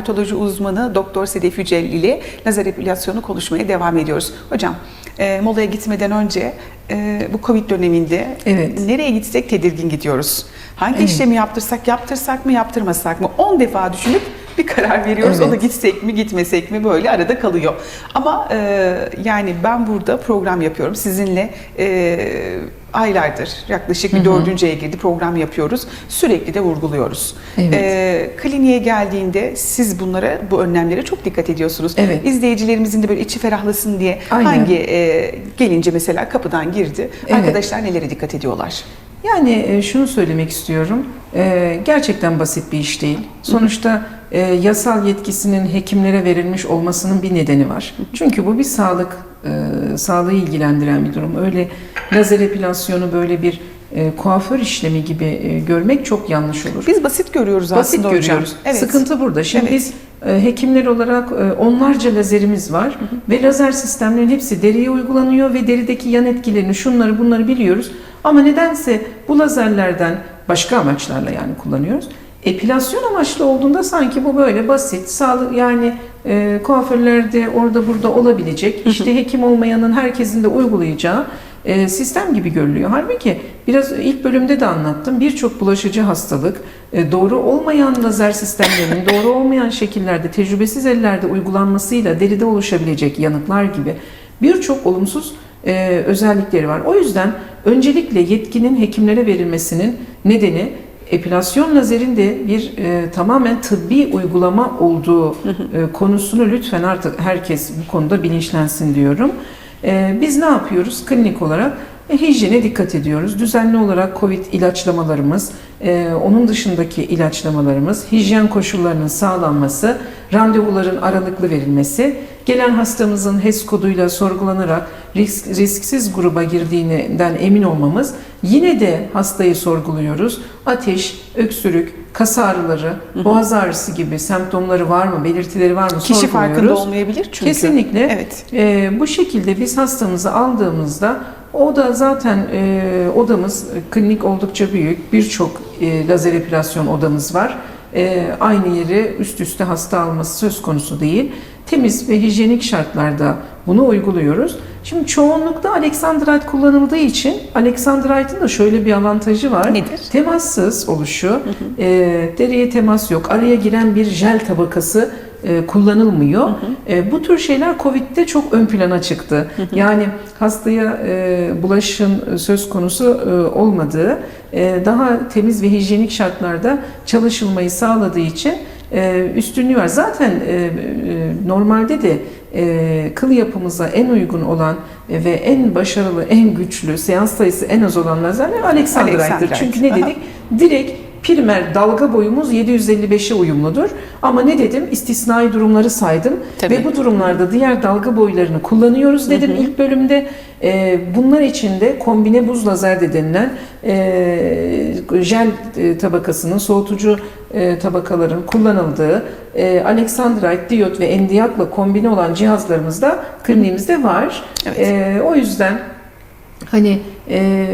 dermatoloji uzmanı Doktor Sedef Yücel ile lazer epilasyonu konuşmaya devam ediyoruz. Hocam e, molaya gitmeden önce e, bu Covid döneminde Evet. nereye gitsek tedirgin gidiyoruz. Hangi Evet. işlemi yaptırsak, yaptırsak mı, yaptırmasak mı? 10 defa düşünüp bir karar veriyoruz. O da Evet. gitsek mi, gitmesek mi böyle arada kalıyor. Ama e, yani ben burada program yapıyorum. Sizinle e, aylardır, yaklaşık bir dördüncü aya girdi program yapıyoruz. Sürekli de vurguluyoruz. Evet. E, kliniğe geldiğinde siz bunlara, bu önlemlere çok dikkat ediyorsunuz. Evet. İzleyicilerimizin de böyle içi ferahlasın diye Aynen. hangi e, gelince mesela kapıdan girdi, Evet. arkadaşlar nelere dikkat ediyorlar? Yani e, şunu söylemek istiyorum. E, Gerçekten basit bir iş değil. Sonuçta e, yasal yetkisinin hekimlere verilmiş olmasının bir nedeni var. Çünkü bu bir sağlık, e, sağlığı ilgilendiren bir durum. Öyle lazer epilasyonu böyle bir e, kuaför işlemi gibi e, görmek çok yanlış olur. Biz basit görüyoruz Basit aslında hocam. görüyoruz. Evet. Sıkıntı burada. Şimdi Evet. biz e, hekimler olarak e, onlarca lazerimiz var ve lazer sistemlerin hepsi deriye uygulanıyor ve derideki yan etkilerini şunları bunları biliyoruz. Ama nedense bu lazerlerden başka amaçlarla yani kullanıyoruz. Epilasyon amaçlı olduğunda sanki bu böyle basit, sağlık yani e, kuaförlerde orada burada olabilecek, işte hekim olmayanın herkesin de uygulayacağı e, sistem gibi görülüyor. Halbuki biraz ilk bölümde de anlattım. Birçok bulaşıcı hastalık e, doğru olmayan lazer sistemlerinin doğru olmayan şekillerde tecrübesiz ellerde uygulanmasıyla deride oluşabilecek yanıklar gibi birçok olumsuz e, özellikleri var. O yüzden öncelikle yetkinin hekimlere verilmesinin nedeni epilasyon lazerin de bir e, tamamen tıbbi uygulama olduğu e, konusunu lütfen artık herkes bu konuda bilinçlensin diyorum. E, biz ne yapıyoruz klinik olarak? E, hijyene dikkat ediyoruz. Düzenli olarak COVID ilaçlamalarımız, e, onun dışındaki ilaçlamalarımız, hijyen koşullarının sağlanması, randevuların aralıklı verilmesi, gelen hastamızın HES koduyla sorgulanarak risk, risksiz gruba girdiğinden emin olmamız, yine de hastayı sorguluyoruz. Ateş, öksürük, kas ağrıları, boğaz ağrısı gibi semptomları var mı, belirtileri var mı Kişi farkında sorguluyoruz. olmayabilir çünkü. Kesinlikle. Evet. Ee, bu şekilde biz hastamızı aldığımızda o da zaten e, odamız e, klinik oldukça büyük. Birçok e, lazer epilasyon odamız var. E, aynı yeri üst üste hasta alması söz konusu değil. Temiz ve hijyenik şartlarda bunu uyguluyoruz. Şimdi çoğunlukta Alexandrite kullanıldığı için Alexandrite'ın da şöyle bir avantajı var. Nedir? Temassız oluşu, e, deriye temas yok, araya giren bir jel tabakası e, kullanılmıyor. E, bu tür şeyler Covid'de çok ön plana çıktı. Yani hastaya e, bulaşın söz konusu e, olmadığı, e, daha temiz ve hijyenik şartlarda çalışılmayı sağladığı için e, üstünlüğü var. Zaten e, e, normalde de e, kıl yapımıza en uygun olan ve en başarılı, en güçlü, seans sayısı en az olan lazerler. Alexandrite. Çünkü ne dedik? Direkt primer dalga boyumuz 755'e uyumludur. Ama ne dedim? İstisnai durumları saydım. Tabii. Ve bu durumlarda diğer dalga boylarını kullanıyoruz dedim ilk bölümde. Ee, bunlar için de kombine buz lazer de denilen e, jel e, tabakasının soğutucu e, tabakaların kullanıldığı e, Alexandrite, diyot ve endiyakla kombine olan cihazlarımız da kliniğimizde var. Evet. E, o yüzden hani e,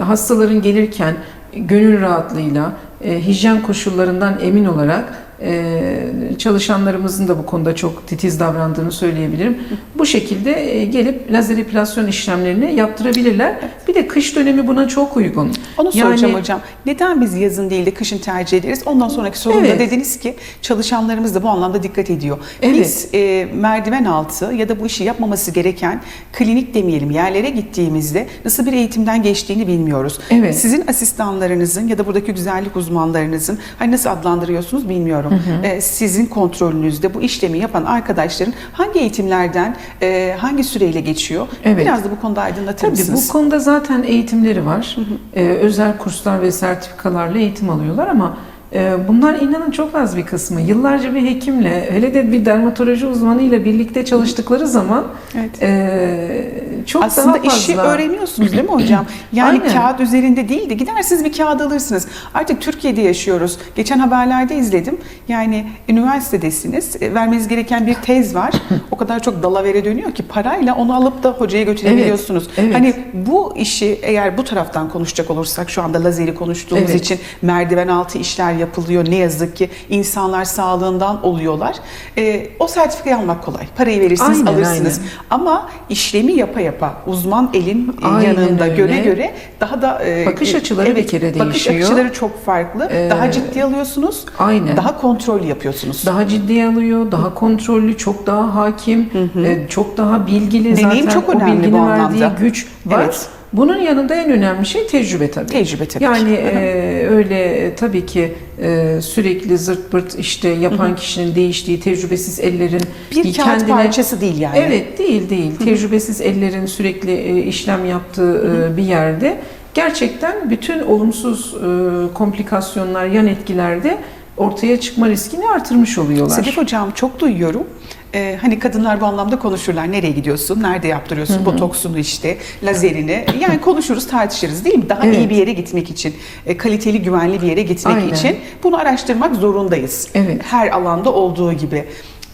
hastaların gelirken gönül rahatlığıyla e, hijyen koşullarından emin olarak e, çalışanlarımızın da bu konuda çok titiz davrandığını söyleyebilirim. Bu şekilde e, gelip lazer epilasyon işlemlerini yaptırabilirler. Bir de kış dönemi buna çok uygun. Onu Yani- soracağım hocam. Neden biz yazın değil de kışın tercih ederiz? Ondan sonraki sorumda Evet. dediniz ki çalışanlarımız da bu anlamda dikkat ediyor. Evet. Biz e, merdiven altı ya da bu işi yapmaması gereken klinik demeyelim yerlere gittiğimizde nasıl bir eğitimden geçtiğini bilmiyoruz. Evet. Sizin asistanlarınızın ya da buradaki güzellik uzmanlarınızın hani nasıl adlandırıyorsunuz bilmiyorum. E, sizin kontrolünüzde bu işlemi yapan arkadaşların hangi eğitimlerden e, hangi süreyle geçiyor? Evet. Biraz da bu konuda aydınlatır Tabii mısınız? bu konuda zaten eğitimleri var. Ee, özel kurslar ve sertifikalarla eğitim alıyorlar ama e, bunlar inanın çok az bir kısmı. Yıllarca bir hekimle, hele de bir dermatoloji uzmanıyla birlikte çalıştıkları zaman Evet. e, çok Aslında daha fazla. işi öğreniyorsunuz değil mi hocam? Yani Aynen. kağıt üzerinde değil de gidersiniz bir kağıt alırsınız. Artık Türkiye'de yaşıyoruz. Geçen haberlerde izledim. Yani üniversitedesiniz. e, Vermeniz gereken bir tez var. O kadar çok dalavere dönüyor ki parayla onu alıp da hocaya götürebiliyorsunuz. Evet, evet. Hani bu işi eğer bu taraftan konuşacak olursak şu anda lazeri konuştuğumuz Evet. için merdiven altı işler yapılıyor ne yazık ki. İnsanlar sağlığından oluyorlar. E, o sertifikayı almak kolay. Parayı verirsiniz Aynen, alırsınız. aynen. Ama işlemi yapa yapa uzman elin e, Aynen yanında öyle. göre göre daha da e, Bakış e, açıları bir kere Bakış değişiyor. açıları çok farklı. Ee, daha ciddi alıyorsunuz. Aynen. Daha kontrol yapıyorsunuz. daha ciddiye alıyor, daha kontrollü, çok daha hakim, e, çok daha bilgili Deneyim zaten çok o önemli bilginin bu verdiği anlamda. güç var. Evet. Bunun yanında en önemli şey tecrübe tabii. Tecrübe tabii Yani e, öyle e, tabii ki e, sürekli zırt pırt işte yapan kişinin değiştiği tecrübesiz ellerin bir kağıt parçası değil yani. Evet değil değil. Tecrübesiz ellerin sürekli e, işlem yaptığı e, bir yerde gerçekten bütün olumsuz e, komplikasyonlar, yan etkilerde ortaya çıkma riskini artırmış oluyorlar. Sedef Hocam çok duyuyorum. Ee, hani kadınlar bu anlamda konuşurlar. Nereye gidiyorsun? Nerede yaptırıyorsun? Botoksunu işte, lazerini. Yani konuşuruz, tartışırız değil mi? Daha Evet. iyi bir yere gitmek için, e, kaliteli, güvenli bir yere gitmek Aynen. için bunu araştırmak zorundayız. Evet. Her alanda olduğu gibi.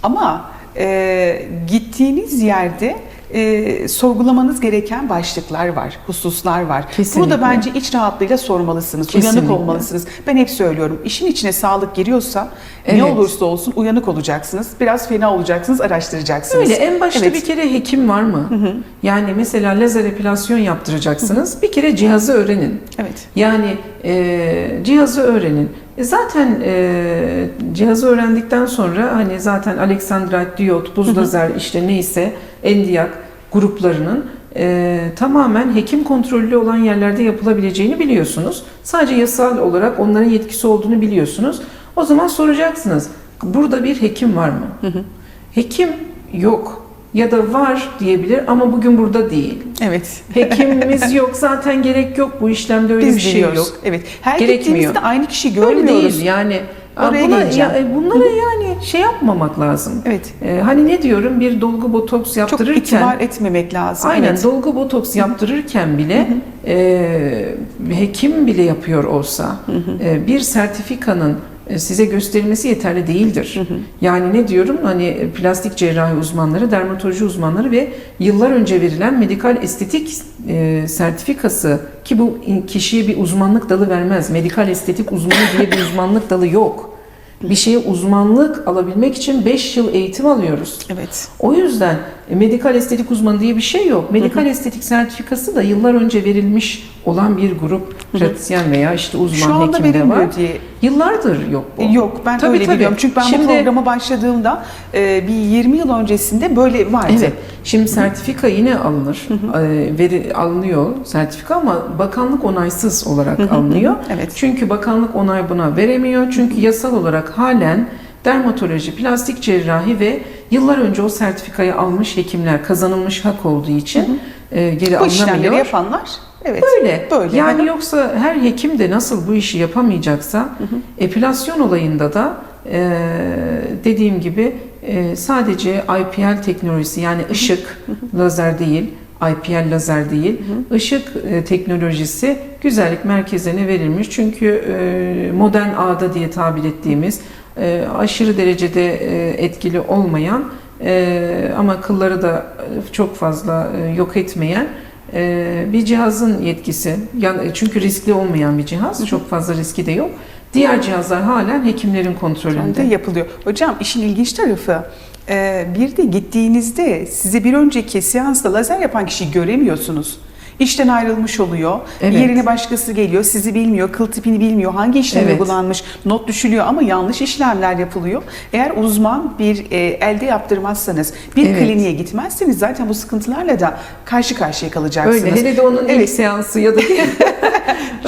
Ama e, gittiğiniz yerde e, sorgulamanız gereken başlıklar var, hususlar var. Bunu Kesinlikle. da bence iç rahatlığıyla sormalısınız, Kesinlikle. uyanık olmalısınız. Ben hep söylüyorum, işin içine sağlık giriyorsa ne Evet. olursa olsun uyanık olacaksınız. Biraz fena olacaksınız, araştıracaksınız. Öyle en başta Evet. bir kere hekim var mı? Yani mesela lazer epilasyon yaptıracaksınız. Bir kere cihazı öğrenin. Evet. Yani e, cihazı öğrenin. E, zaten e, cihazı öğrendikten sonra hani zaten Alexandrite, diyot, buz lazer işte neyse endiyak gruplarının e, tamamen hekim kontrollü olan yerlerde yapılabileceğini biliyorsunuz. Sadece yasal olarak onların yetkisi olduğunu biliyorsunuz. O zaman soracaksınız. Burada bir hekim var mı? Hekim yok ya da var diyebilir ama bugün burada değil. Evet. Hekimimiz yok zaten gerek yok bu işlemde öyle Biz bir şey biliyoruz. yok. Evet. Her gittiğimizde aynı kişi Öyle görmüyoruz. değil yani. Oraya Buna, geleceğim. ya, e, bunlara yani şey yapmamak lazım. Evet. Ee, hani ne diyorum bir dolgu botoks Çok yaptırırken itibar etmemek lazım. aynen Evet. dolgu botoks yaptırırken bile e, hekim bile yapıyor olsa e, bir sertifikanın size gösterilmesi yeterli değildir. Yani ne diyorum hani e, plastik cerrahi uzmanları, dermatoloji uzmanları ve yıllar önce verilen medikal estetik e, sertifikası ki bu kişiye bir uzmanlık dalı vermez. Medikal estetik uzmanı diye bir uzmanlık dalı yok. Bir şeye uzmanlık alabilmek için 5 yıl eğitim alıyoruz. Evet. O yüzden e, medikal estetik uzmanı diye bir şey yok. Medikal estetik sertifikası da yıllar önce verilmiş olan bir grup pratisyen veya işte uzman Şu anda hekimde var. verilmiyor diye Yıllardır yok bu. Yok ben Tabii, öyle tabii. biliyorum. Çünkü ben Şimdi- bu programa başladığımda e, bir 20 yıl öncesinde böyle vardı. Evet. Şimdi sertifika yine alınır. Ee, veri alınıyor sertifika ama bakanlık onaysız olarak alınıyor. Evet. Çünkü bakanlık onay buna veremiyor. Çünkü yasal olarak halen dermatoloji, plastik cerrahi ve yıllar önce o sertifikayı almış hekimler kazanılmış hak olduğu için e, geri Bu işlemleri alınamıyor. yapanlar evet. Böyle. Böyle. Yani Hı hı. yoksa her hekim de nasıl bu işi yapamayacaksa epilasyon olayında da e, dediğim gibi e, sadece IPL teknolojisi yani ışık lazer değil, IPL lazer değil, ışık e, teknolojisi güzellik merkezine verilmiş. Çünkü e, modern ağda diye tabir ettiğimiz e, aşırı derecede e, etkili olmayan e, ama kılları da çok fazla e, yok etmeyen e, bir cihazın yetkisi. Yani çünkü riskli olmayan bir cihaz, çok fazla riski de yok. Diğer cihazlar halen hekimlerin de kontrolünde. yapılıyor. Hocam işin ilginç tarafı e, bir de gittiğinizde size bir önceki seansta lazer yapan kişiyi göremiyorsunuz. İşten ayrılmış oluyor. Evet. Yerine başkası geliyor. Sizi bilmiyor, kıl tipini bilmiyor. Hangi işlem Evet. uygulanmış not düşülüyor ama yanlış işlemler yapılıyor. Eğer uzman bir e, elde yaptırmazsanız, bir Evet. kliniğe gitmezseniz zaten bu sıkıntılarla da karşı karşıya kalacaksınız. Öyle. Hele de onun ilk Evet. seansı ya da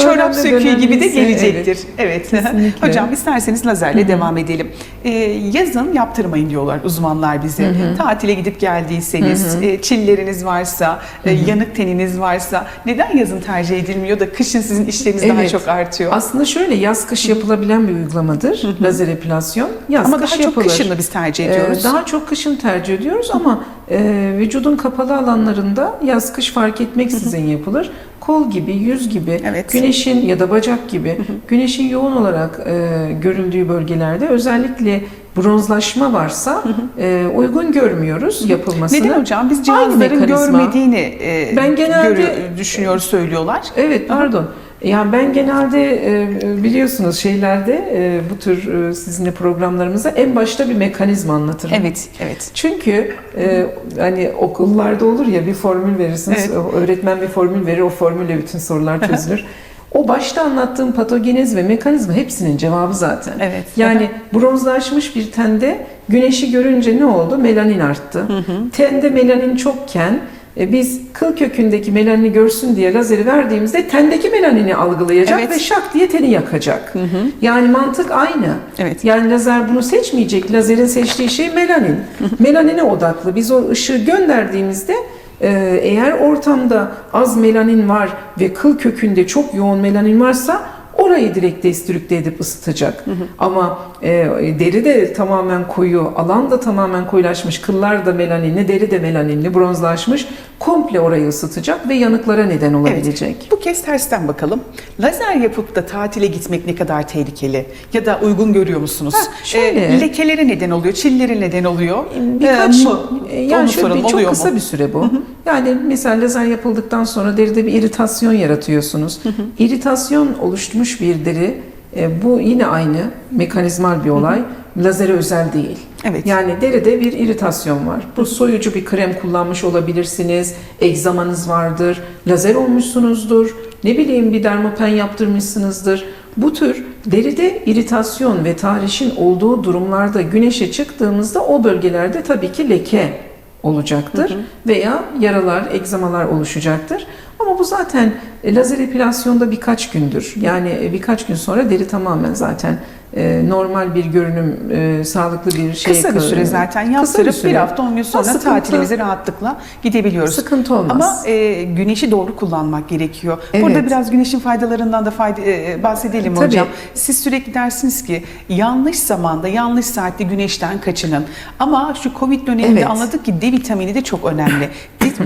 Çorap söküğü gibi de gelecektir. Evet. Kesinlikle. Hocam isterseniz lazerle devam edelim. Ee, yazın yaptırmayın diyorlar uzmanlar bize. Tatile gidip geldiyseniz, e, çilleriniz varsa, e, yanık teniniz varsa neden yazın tercih edilmiyor da kışın sizin işleriniz daha Evet. çok artıyor? Aslında şöyle yaz kış yapılabilen bir uygulamadır lazer epilasyon. Yaz Ama kış daha çok yapılır. kışın da biz tercih Ee, ediyoruz. daha çok kışın tercih ediyoruz ama e, vücudun kapalı alanlarında yaz kış fark etmeksizin yapılır. Kol gibi, yüz gibi, Evet. güneşin ya da bacak gibi güneşin yoğun olarak e, görüldüğü bölgelerde özellikle bronzlaşma varsa e, uygun görmüyoruz yapılmasını. Neden hocam? Biz cihazların görmediğini e, Ben genelde- görü- düşünüyoruz, söylüyorlar. Evet pardon. Yani ben genelde e, biliyorsunuz şeylerde e, bu tür e, sizinle programlarımızda en başta bir mekanizma anlatırım. Evet, evet. Çünkü e, hani okullarda olur ya bir formül verirsiniz, Evet. öğretmen bir formül verir, o formülle bütün sorular çözülür. o başta anlattığım patogenez ve mekanizma hepsinin cevabı zaten. Evet. Yani bronzlaşmış bir tende güneşi görünce ne oldu? Melanin arttı. Tende melanin çokken e, biz kıl kökündeki melanini görsün diye lazeri verdiğimizde tendeki melanini algılayacak Evet. ve şak diye teni yakacak. Yani mantık aynı. Evet. Yani lazer bunu seçmeyecek. Lazerin seçtiği şey melanin. Melanine odaklı. Biz o ışığı gönderdiğimizde e, eğer ortamda az melanin var ve kıl kökünde çok yoğun melanin varsa orayı direkt destrükte edip ısıtacak. Ama e, deri de tamamen koyu, alan da tamamen koyulaşmış, kıllar da melaninli, deri de melaninli, bronzlaşmış. Komple orayı ısıtacak ve yanıklara neden olabilecek. Bu kez tersten bakalım. Lazer yapıp da tatile gitmek ne kadar tehlikeli? Ya da uygun görüyor musunuz? Ha, şöyle. Ee, lekelere neden oluyor, çillere neden oluyor. Birkaç, Ee, mı? e, yani Onu şöyle soralım, bir, çok kısa mu? bir süre bu. Yani mesela lazer yapıldıktan sonra deride bir iritasyon yaratıyorsunuz. İritasyon oluşmuş bir deri, e, bu yine aynı mekanizmal bir olay. Lazere özel değil. Evet. Yani deride bir iritasyon var. Bu soyucu bir krem kullanmış olabilirsiniz. Egzamanız vardır. Lazer olmuşsunuzdur. Ne bileyim bir dermapen yaptırmışsınızdır. Bu tür deride iritasyon ve tahrişin olduğu durumlarda güneşe çıktığımızda o bölgelerde tabii ki leke olacaktır veya yaralar, egzamalar oluşacaktır. Ama bu zaten e, lazer epilasyonda birkaç gündür. Yani e, birkaç gün sonra deri tamamen zaten e, normal bir görünüm, e, sağlıklı bir şey. Kısa bir süre zaten yaptırıp bir, süre. hafta 10 gün sonra sıkıntı- tatilimize rahatlıkla gidebiliyoruz. Sıkıntı olmaz. Ama e, güneşi doğru kullanmak gerekiyor. Evet. Burada biraz güneşin faydalarından da fayda, e, bahsedelim Tabii. hocam. Siz sürekli dersiniz ki yanlış zamanda, yanlış saatte güneşten kaçının. Ama şu Covid döneminde Evet. anladık ki D vitamini de çok önemli.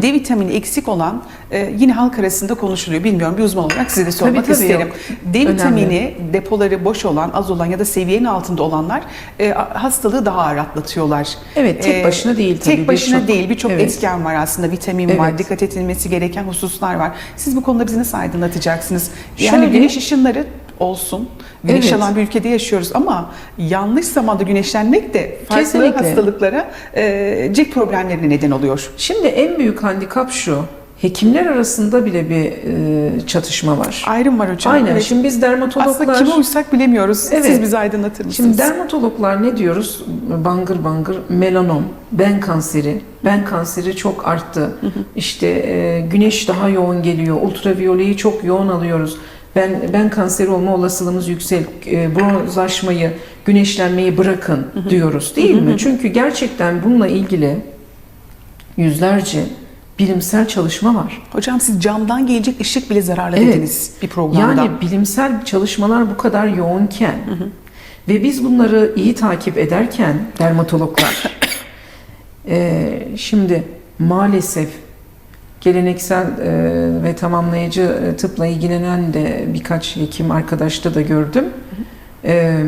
D, vitamini eksik olan e, yine halk arasında konuşuluyor. Bilmiyorum bir uzman olarak size de sormak Tabii, tabii, isterim. yok. D Önemli. vitamini depoları boş olan, az olan ya da seviyenin altında olanlar e, hastalığı daha ağır atlatıyorlar. Evet, tek E, başına değil tabii, Tek başına birçok- değil, birçok Evet. etken var aslında. Vitamin var, Evet. dikkat edilmesi gereken hususlar var. Siz bu konuda bizi nasıl aydınlatacaksınız? Yani Şöyle- güneş ışınları olsun. Güneş Evet. alan bir ülkede yaşıyoruz ama yanlış zamanda güneşlenmek de farklı Kesinlikle. hastalıklara, e, cilt problemlerine neden oluyor. Şimdi en büyük handikap şu. Hekimler arasında bile bir e, çatışma var. Ayrım var hocam. Aynen. Evet. Şimdi biz dermatologlar Aslında kime uysak bilemiyoruz. Siz Evet. bizi aydınlatır mısınız? Şimdi dermatologlar ne diyoruz? Bangır bangır melanom, ben kanseri, ben kanseri çok arttı. İşte e, güneş daha yoğun geliyor, ultraviyoleyi çok yoğun alıyoruz. Ben ben kanseri olma olasılığımız yüksek. E, bronzlaşmayı, güneşlenmeyi bırakın diyoruz değil mi? Çünkü gerçekten bununla ilgili yüzlerce bilimsel çalışma var. Hocam siz camdan gelecek ışık bile zararlı Evet. dediniz bir programda. Yani bilimsel çalışmalar bu kadar yoğunken ve biz bunları iyi takip ederken dermatologlar eee, şimdi maalesef geleneksel eee, ve tamamlayıcı e, tıpla ilgilenen de birkaç hekim arkadaşta da gördüm. Eee,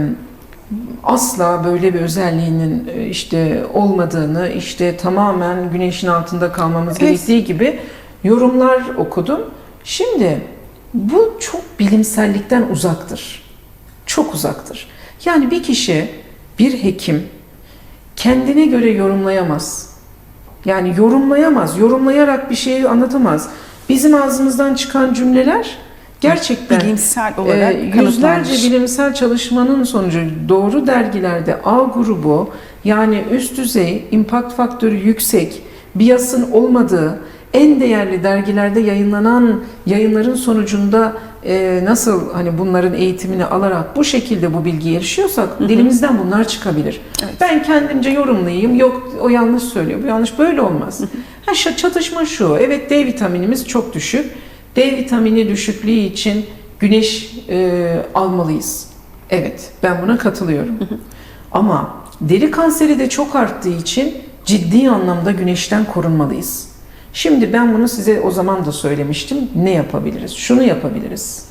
asla böyle bir özelliğinin e, işte olmadığını, işte tamamen güneşin altında kalmamız Evet. gerektiği gibi yorumlar okudum. Şimdi bu çok bilimsellikten uzaktır. Çok uzaktır. Yani bir kişi, bir hekim kendine göre yorumlayamaz. Yani yorumlayamaz, yorumlayarak bir şeyi anlatamaz. Bizim ağzımızdan çıkan cümleler gerçekten bilimsel olarak ee, yüzlerce bilimsel çalışmanın sonucu doğru dergilerde A grubu yani üst düzey impact faktörü yüksek biasın olmadığı en değerli dergilerde yayınlanan yayınların sonucunda e, nasıl hani bunların eğitimini alarak bu şekilde bu bilgiye erişiyorsak dilimizden bunlar çıkabilir. Evet. Ben kendimce yorumlayayım. Yok o yanlış söylüyor. Bu yanlış böyle olmaz. Ha şu çatışma şu. Evet D vitaminimiz çok düşük. D vitamini düşüklüğü için güneş e, almalıyız. Evet, ben buna katılıyorum. Ama deri kanseri de çok arttığı için ciddi anlamda güneşten korunmalıyız. Şimdi ben bunu size o zaman da söylemiştim. Ne yapabiliriz? Şunu yapabiliriz.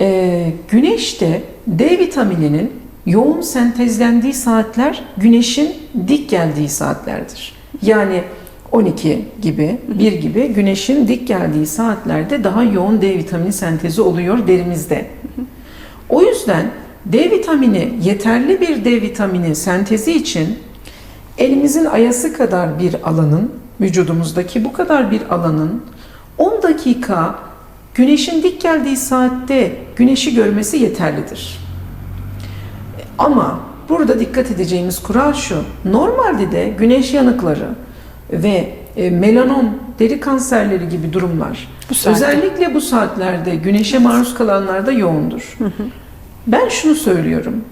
E, güneşte D vitamininin yoğun sentezlendiği saatler güneşin dik geldiği saatlerdir. Yani 12 gibi, 1 gibi güneşin dik geldiği saatlerde daha yoğun D vitamini sentezi oluyor derimizde. O yüzden D vitamini, yeterli bir D vitamini sentezi için elimizin ayası kadar bir alanın, vücudumuzdaki bu kadar bir alanın 10 dakika güneşin dik geldiği saatte güneşi görmesi yeterlidir. Ama burada dikkat edeceğimiz kural şu. Normalde de güneş yanıkları ve e, melanom, deri kanserleri gibi durumlar Bu saatte. özellikle bu saatlerde güneşe maruz kalanlarda yoğundur. Ben şunu söylüyorum.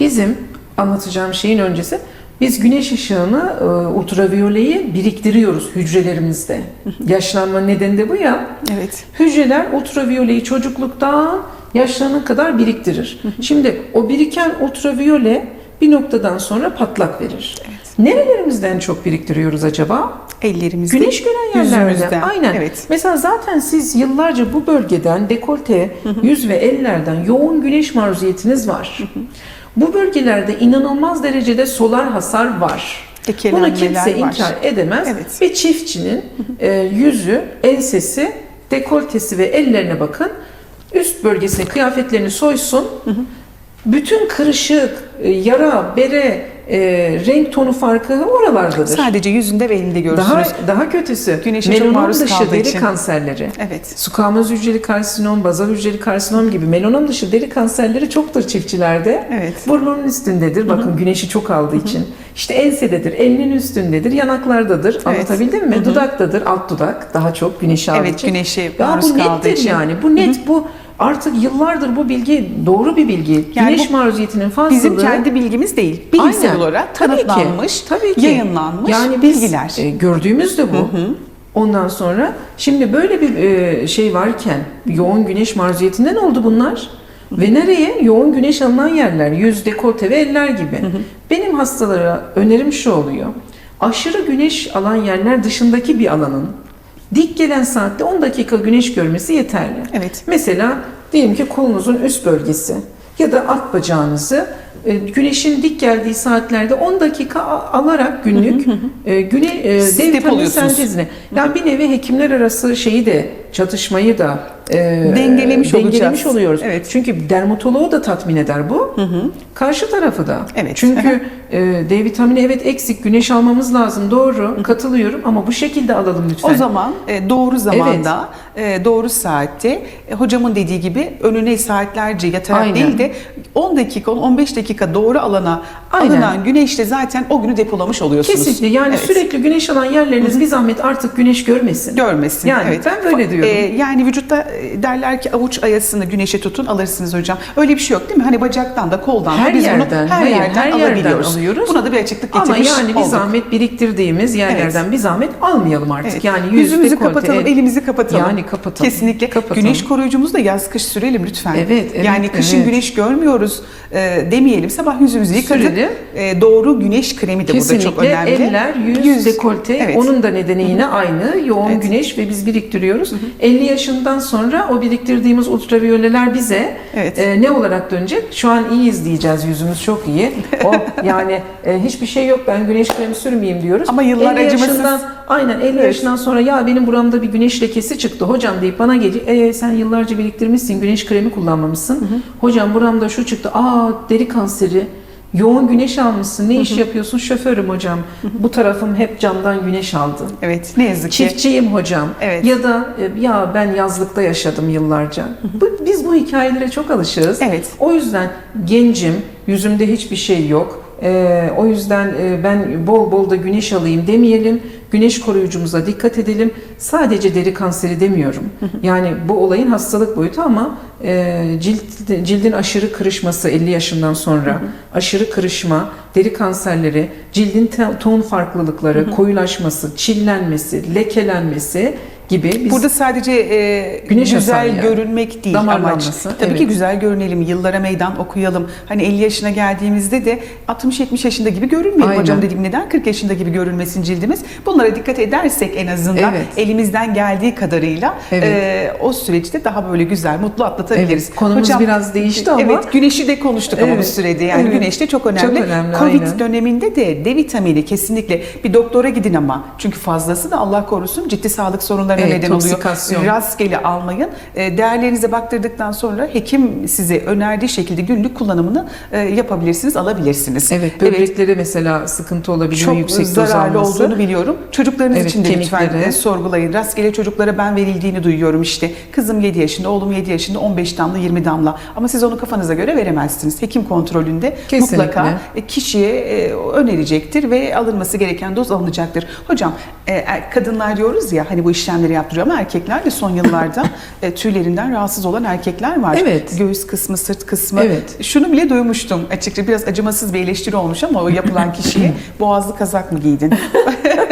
Bizim anlatacağım şeyin öncesi biz güneş ışığını, e, ultraviyoleyi biriktiriyoruz hücrelerimizde. Yaşlanma nedeni de bu ya. Evet. Hücreler ultraviyoleyi çocukluktan yaşlanana kadar biriktirir. Şimdi o biriken ultraviyole bir noktadan sonra patlak verir. Nerelerimizden çok biriktiriyoruz acaba? Ellerimizde. Güneş gören yerlerde. yüzümüzde. Aynen. Evet. Mesela zaten siz yıllarca bu bölgeden dekolte, yüz ve ellerden yoğun güneş maruziyetiniz var. Bu bölgelerde inanılmaz derecede solar hasar var. Bunu kimse var. inkar edemez. Evet. Ve çiftçinin e, yüzü, ensesi, dekoltesi ve ellerine bakın. Üst bölgesine kıyafetlerini soysun. Bütün kırışık, e, yara, bere, e, renk tonu farkı oralardadır. Sadece yüzünde ve elinde görürsünüz. Daha daha kötüsü Güneşe melanom dışı deri için. kanserleri. Evet. Sukağımız hücreli karsinom, bazal hücreli karsinom gibi melanom dışı deri kanserleri çoktur çiftçilerde. Evet. Burnunun üstündedir. Bakın güneşi çok aldığı için. İşte ensededir, elinin üstündedir, yanaklardadır. Anlatabildim mi? Dudaktadır, alt dudak daha çok güneşi aldığı Evet, için. güneşe Ya maruz bu kaldığı nettir için. yani. Bu net. Bu artık yıllardır bu bilgi doğru bir bilgi. Yani Güneş maruziyetinin fazlalığı. Bizim kendi bilgimiz değil. Bilimsel Aynen. olarak Tabii ki, tabii ki. yayınlanmış yani biz, bilgiler. e, gördüğümüz de bu. Ondan sonra şimdi böyle bir e, şey varken yoğun güneş maruziyetinden oldu bunlar. Ve nereye? Yoğun güneş alınan yerler. Yüz, dekolte ve eller gibi. Benim hastalara önerim şu oluyor. Aşırı güneş alan yerler dışındaki bir alanın dik gelen saatte 10 dakika güneş görmesi yeterli. Evet. Mesela diyelim ki kolunuzun üst bölgesi ya da alt bacağınızı e, güneşin dik geldiği saatlerde 10 dakika alarak günlük e, güne e, Siz D vitamini depoluyorsunuz. sentezine. Yani bir nevi hekimler arası şeyi de çatışmayı da e, Dengelemiş dengelemiş olacağız. oluyoruz. Evet. Çünkü dermatoloğu da tatmin eder bu. Karşı tarafı da. Evet. Çünkü e, D vitamini evet eksik güneş almamız lazım doğru katılıyorum ama bu şekilde alalım lütfen. O zaman e, doğru zamanda, e, doğru saatte e, hocamın dediği gibi önüne saatlerce yatarak Aynen. değil de 10 dakika, 15 dakika doğru alana Aynen. alınan güneşle zaten o günü depolamış oluyorsunuz. Kesinlikle yani Evet. sürekli güneş alan yerleriniz bir zahmet artık güneş görmesin. görmesin. Yani evet. ben böyle Fa- diyorum. e, yani vücutta e, derler ki avuç ayasını güneşe tutun alırsınız hocam. Öyle bir şey yok değil mi? Hani bacaktan da koldan Her da biz yerden, bunu her hayır, yerden her yerden alabiliyoruz. alıyoruz. Buna da bir açıklık Ama getirmiş yani bir olduk. zahmet biriktirdiğimiz yerlerden bir zahmet almayalım artık. Evet. Yani yüz, yüzümüzü kapatalım, el- elimizi kapatalım. Yani kapatalım. Kesinlikle. Kapatalım. Güneş koruyucumuzu da yaz kış sürelim lütfen. Evet, evet, Yani kışın evet. güneş görmüyoruz e, demeyelim. Sabah yüzümüzü yıkadık. Sürelim. E, doğru güneş kremi de burada çok Kesinlikle önemli. eller, yüz, dekolte Evet. onun da nedeni yine aynı yoğun Evet. güneş ve biz biriktiriyoruz. 50 yaşından sonra o biriktirdiğimiz ultraviyoleler bize Evet. e, ne olarak dönecek? Şu an iyiyiz diyeceğiz yüzümüz çok iyi. O yani e, hiçbir şey yok ben güneş kremi sürmeyeyim diyoruz. Ama yıllar 50 acımasız. yaşından aynen 50 Evet. yaşından sonra ya benim buramda bir güneş lekesi çıktı hocam deyip bana gelecek. E, sen yıllarca biriktirmişsin güneş kremi kullanmamışsın. Hocam buramda şu çıktı. Aa deri kanseri. Yoğun güneş almışsın. Ne iş yapıyorsun? Şoförüm hocam. Bu tarafım hep camdan güneş aldı. Evet ne yazık ki. Çiftçiyim hocam. Evet. Ya da e, ya ben yazlıkta yaşadım yıllarca. Bu, biz bu hikayelere çok alışığız. Evet. O yüzden gencim, yüzümde hiçbir şey yok. Ee, o yüzden e, ben bol bol da güneş alayım demeyelim. Güneş koruyucumuza dikkat edelim. Sadece deri kanseri demiyorum. Yani bu olayın hastalık boyutu ama e, cilt cildin aşırı kırışması 50 yaşından sonra aşırı kırışma, deri kanserleri, cildin ton farklılıkları, koyulaşması, çillenmesi, lekelenmesi gibi. Biz Burada sadece e, Güneş güzel hasarı yani. görünmek değil Damarlanması, amaç. Tabii evet. ki güzel görünelim, yıllara meydan okuyalım. Hani 50 yaşına geldiğimizde de 60-70 yaşında gibi görünmeyelim. Aynen. Hocam dedim neden 40 yaşında gibi görünmesin cildimiz? Bunlara dikkat edersek en azından Evet. elimizden geldiği kadarıyla Evet. e, o süreçte daha böyle güzel, mutlu atlatabiliriz. Evet, konumuz biraz değişti ama- Evet, güneşi de konuştuk ama bu Evet, sürede. Yani evet. güneş de çok önemli. Çok önemli, Covid aynen. döneminde de D vitamini kesinlikle bir doktora gidin ama. Çünkü fazlası da Allah korusun ciddi sağlık sorunlarına Evet, neden oluyor. toksikasyon. Rastgele almayın. E, Değerlerinize baktırdıktan sonra hekim size önerdiği şekilde günlük kullanımını e, yapabilirsiniz, alabilirsiniz. evet böbreklere mesela sıkıntı olabiliyor çok yüksek doz zararlı alması. olduğunu biliyorum. Çocuklarınız Evet, için de lütfen kemiklere. e, sorgulayın. Rastgele çocuklara ben verildiğini duyuyorum işte. Kızım 7 yaşında, oğlum 7 yaşında 15 damla 20 damla. Ama siz onu kafanıza göre veremezsiniz. Hekim kontrolünde Kesinlikle. mutlaka e, kişiye e, önerecektir ve alınması gereken doz alınacaktır. Hocam kadınlar diyoruz ya hani bu işlemleri yaptırıyor ama erkekler de son yıllarda e, tüylerinden rahatsız olan erkekler var. Evet. Göğüs kısmı, sırt kısmı. Evet. Şunu bile duymuştum açıkçası biraz acımasız bir eleştiri olmuş ama o yapılan kişiye boğazlı kazak mı giydin?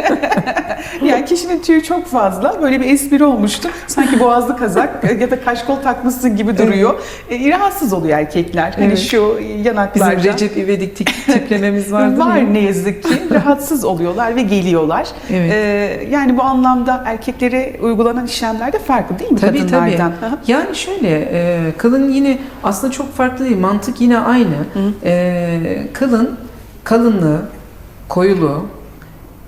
yani kişinin tüyü çok fazla böyle bir espri olmuştu. Sanki boğazlı kazak ya da kaşkol takmışsın gibi duruyor. E, rahatsız oluyor erkekler. Hani Evet. şu Bizim yanaklarda. Recep İvedik tiplememiz vardı Var ne yazık ki rahatsız oluyorlar ve geliyorlar. Evet. Ee, yani bu anlamda erkeklere uygulanan işlemler de farklı değil mi Tabii tabii. kadınlardan? Hı. Yani şöyle e, kılın yine aslında çok farklı değil. Mantık yine aynı. E, kılın kalınlığı, koyuluğu,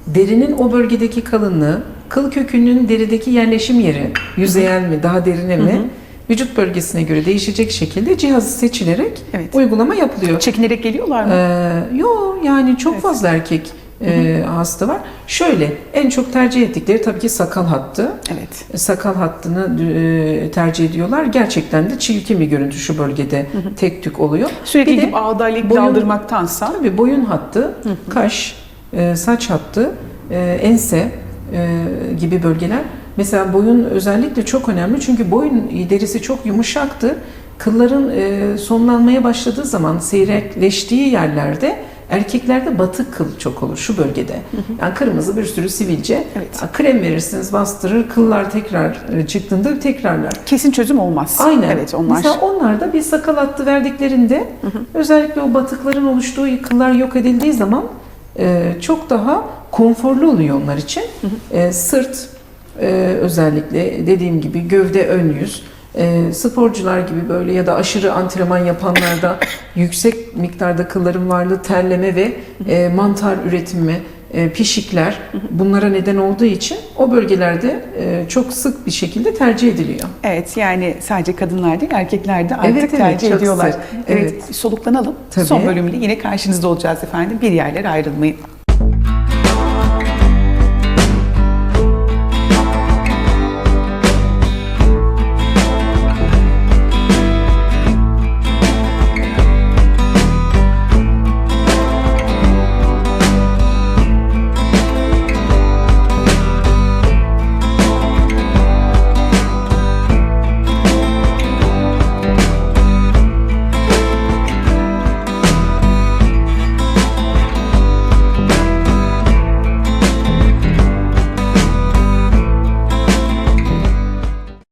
derinin o bölgedeki kalınlığı, kıl kökünün derideki yerleşim yeri, yüzeyel mi, daha derine mi, vücut bölgesine göre değişecek şekilde cihazı seçilerek Evet. uygulama yapılıyor. Çekinerek geliyorlar mı? Ee, yo yani çok Evet. fazla erkek e, hasta var. Şöyle en çok tercih ettikleri tabii ki sakal hattı. evet. Sakal hattını e, tercih ediyorlar. Gerçekten de çirkin bir görüntü şu bölgede tek tük oluyor. Sürekli Bir de gidip ağdayla daldırmaktansa Tabii boyun hattı, kaş, e, saç hattı, e, ense e, gibi bölgeler. Mesela boyun özellikle çok önemli çünkü boyun derisi çok yumuşaktı. Kılların e, sonlanmaya başladığı zaman seyrekleştiği yerlerde erkeklerde batık kıl çok olur şu bölgede. Yani kırmızı bir sürü sivilce. Evet. Krem verirsiniz bastırır, kıllar tekrar çıktığında tekrarlar. kesin çözüm olmaz. Aynen. Evet onlar. Mesela onlar da bir sakal hattı verdiklerinde özellikle o batıkların oluştuğu kıllar yok edildiği zaman e, çok daha konforlu oluyor onlar için. E, sırt e, özellikle dediğim gibi gövde ön yüz. E, sporcular gibi böyle ya da aşırı antrenman yapanlarda yüksek miktarda kılların varlığı terleme ve e, mantar üretimi pişikler bunlara neden olduğu için o bölgelerde e, çok sık bir şekilde tercih ediliyor. Evet yani sadece kadınlar değil erkekler de artık Evet, evet, tercih ediyorlar. sık. Evet. Evet. soluklanalım. Tabii. Son bölümde yine karşınızda olacağız efendim. Bir yerlere ayrılmayın.